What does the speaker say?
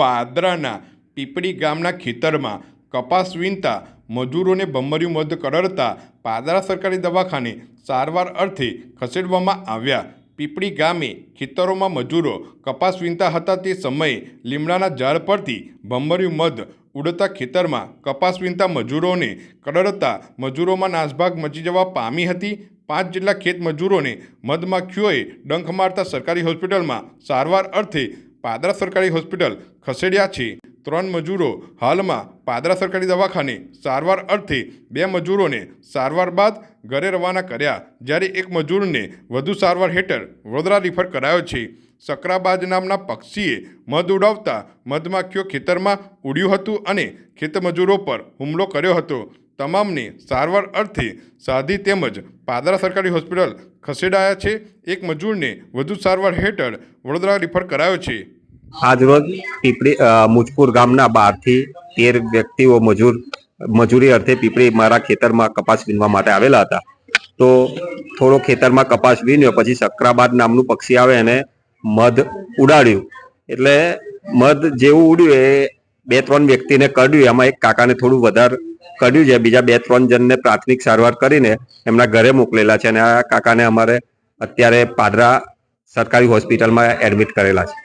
પાદરાના પીપળી ગામના ખેતરમાં કપાસ વીણતા મજૂરોને ભમર્યું મધ કરડતા પાદરા સરકારી દવાખાને સારવાર અર્થે ખસેડવામાં આવ્યા. પીપળી ગામે ખેતરોમાં મજૂરો કપાસ વીણતા હતા તે સમયે લીમડાના ઝાડ પરથી ભમર્યું મધ ઉડતા ખેતરમાં કપાસ વીણતા મજૂરોને કડડતા મજૂરોમાં નાસભાગ મચી જવા પામી હતી. પાંચ જેટલા ખેત મજૂરોને મધમાખીઓએ ડંખ મારતા સરકારી હોસ્પિટલમાં સારવાર અર્થે પાદરા સરકારી હોસ્પિટલ ખસેડ્યા છે. ત્રણ મજૂરો હાલમાં પાદરા સરકારી દવાખાને સારવાર અર્થે બે મજૂરોને સારવાર બાદ ઘરે રવાના કર્યા, જ્યારે એક મજૂરને વધુ સારવાર હેઠળ વડોદરા રિફર કરાયો છે. સકરાબાજ નામના પક્ષીએ મધ ઉડાવતા મધમાખીઓ ખેતરમાં ઉડ્યું હતું અને ખેતમજૂરો પર હુમલો કર્યો હતો. તમામને સારવાર અર્થે સાધી તેમજ પાદરા સરકારી હોસ્પિટલ ખસેડાયા છે. એક મજૂરને વધુ સારવાર હેઠળ વડોદરા રિફર કરાયો છે. આજરોજ પીપળી મુજપુર ગામના બારથી તેર વ્યક્તિઓ મજૂર, મજૂરી અર્થે પીપળી મારા ખેતરમાં કપાસ વીણવા માટે આવેલા હતા. તો થોડો ખેતરમાં કપાસ વીણ્યો, પછી સકરાબાદ નામનું પક્ષી આવે એને મધ ઉડાડ્યું. એટલે મધ જેવું ઉડ્યું, એ બે ત્રણ વ્યક્તિને કડ્યું, એમાં એક કાકાને થોડું વધારે કડ્યું છે, બીજા બે ત્રણ જણને પ્રાથમિક સારવાર કરીને એમના ઘરે મોકલેલા છે અને આ કાકાને અમારે અત્યારે પાદરા સરકારી હોસ્પિટલમાં એડમિટ કરેલા છે.